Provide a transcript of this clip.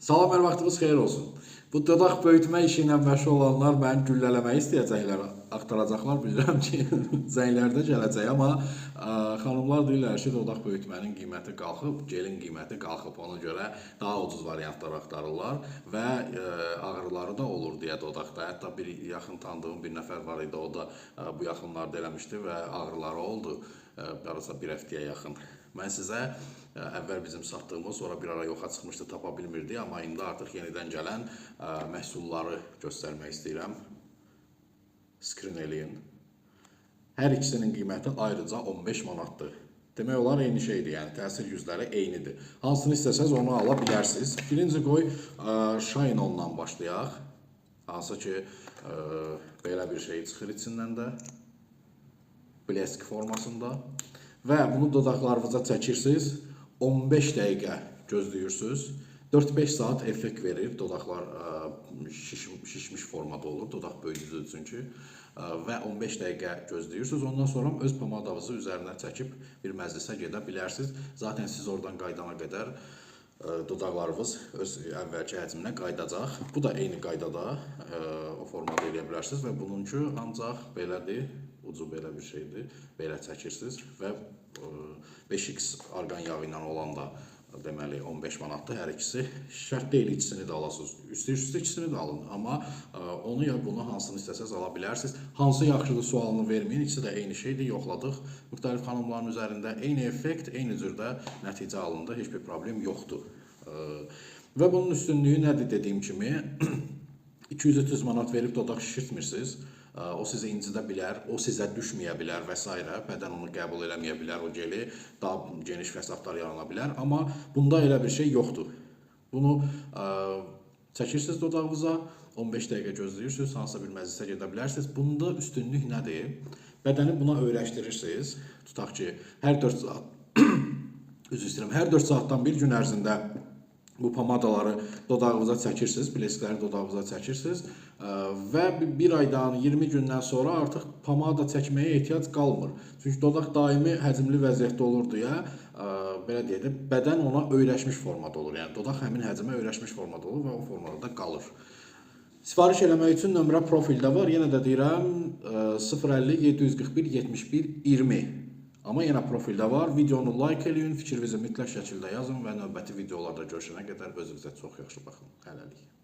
Salam, hər vaxtınız xeyir olsun. Bu dodaq böyütmə işi ilə məşğul olanlar məni güllələmək istəyəcəklər, axtaracaqlar. Bilirəm ki, zənglərdə gələcək, amma ə, xanımlar deyirlər ki, dodaq böyütmənin qiyməti qalxıb, gelin qiyməti qalxıb. Ona görə daha ucuz variantlar axtarırlar və ə, ağrıları da olur deyə dodaqda. Hətta bir yaxın tanıdığım bir nəfər var idi, o da ə, bu yaxınlarda eləmişdi və ağrıları oldu. Ə, Arasa bir həftəyə yaxın. Mən sizə ə, əvvəl bizim satdığımız, sonra bir ara yoxa çıxmışdı, tapa bilmirdik, amma indi artıq yenidən gələn ə, məhsulları göstərmək istəyirəm. Skrin eləyin. Hər ikisinin qiyməti ayrıca 15 manatdır. Demək olar eyni şeydir, yəni təsir yüzləri eynidir. Hansını istəsəz onu ala bilərsiniz. Birinci qoy ə, Shine ondan başlayaq. Hansı ki ə, belə bir şey çıxır içindən də. Blesk formasında və bunu dodaqlarınıza çəkirsiniz. 15 dəqiqə gözləyirsiniz. 4-5 saat effekt verir. Dodaqlar ə, şiş, şişmiş formada olur. Dodaq böyüdücüdür çünki. Ə, və 15 dəqiqə gözləyirsiniz. Ondan sonra öz pomadavızı üzərinə çəkib bir məclisə gedə bilərsiniz. Zaten siz oradan qaydana qədər ə, dodaqlarınız öz əvvəlki həcminə qayıdacaq. Bu da eyni qaydada ə, o formada eləyə bilərsiniz və bununki ancaq belədir. Ucu belə bir şeydir. Belə çəkirsiniz və ə, 5x arqan yağı ilə olan da deməli 15 manatdır hər ikisi. Şərt deyil ikisini də alasınız. İstəyirsiniz ikisini də alın, amma ə, onu ya bunu hansını istəsəz ala bilərsiniz. Hansı yaxşıdır sualını verməyin. İkisi də eyni şeydir. Yoxladıq. Müxtəlif xanımların üzərində eyni effekt, eyni cürdə nəticə alındı. Heç bir problem yoxdur. Ə, və bunun üstünlüyü nədir dediyim kimi 230 manat verib dodaq şişirtmirsiniz. O sizə incidə bilər, o sizə düşməyə bilər və s. Bədən onu qəbul eləməyə bilər, o geli daha geniş fəsadlar yarana bilər. Amma bunda elə bir şey yoxdur. Bunu ə, çəkirsiniz dodağınıza, 15 dəqiqə gözləyirsiniz, hansısa bir məclisə gedə bilərsiniz. Bunda üstünlük nədir? Bədəni buna öyrəşdirirsiniz. Tutaq ki, hər 4 saat üzr istəyirəm, hər 4 saatdan bir gün ərzində bu pomadaları dodağınıza çəkirsiniz, bleskləri dodağınıza çəkirsiniz və bir- aydan 20 gündən sonra artıq pomada çəkməyə ehtiyac qalmır. Çünki dodaq daimi həcmli vəziyyətdə olur deyə ə, belə deyək də bədən ona öyrəşmiş formada olur. Yəni dodaq həmin həcmə öyrəşmiş formada olur və o formada da qalır. Sifariş eləmək üçün nömrə profildə var. Yenə də deyirəm ə, 050 741 71 20. Amma yenə profildə var. Videonu like eləyin, fikrinizi mütləq şəkildə yazın və növbəti videolarda görüşənə qədər özünüzə çox yaxşı baxın. Hələlik.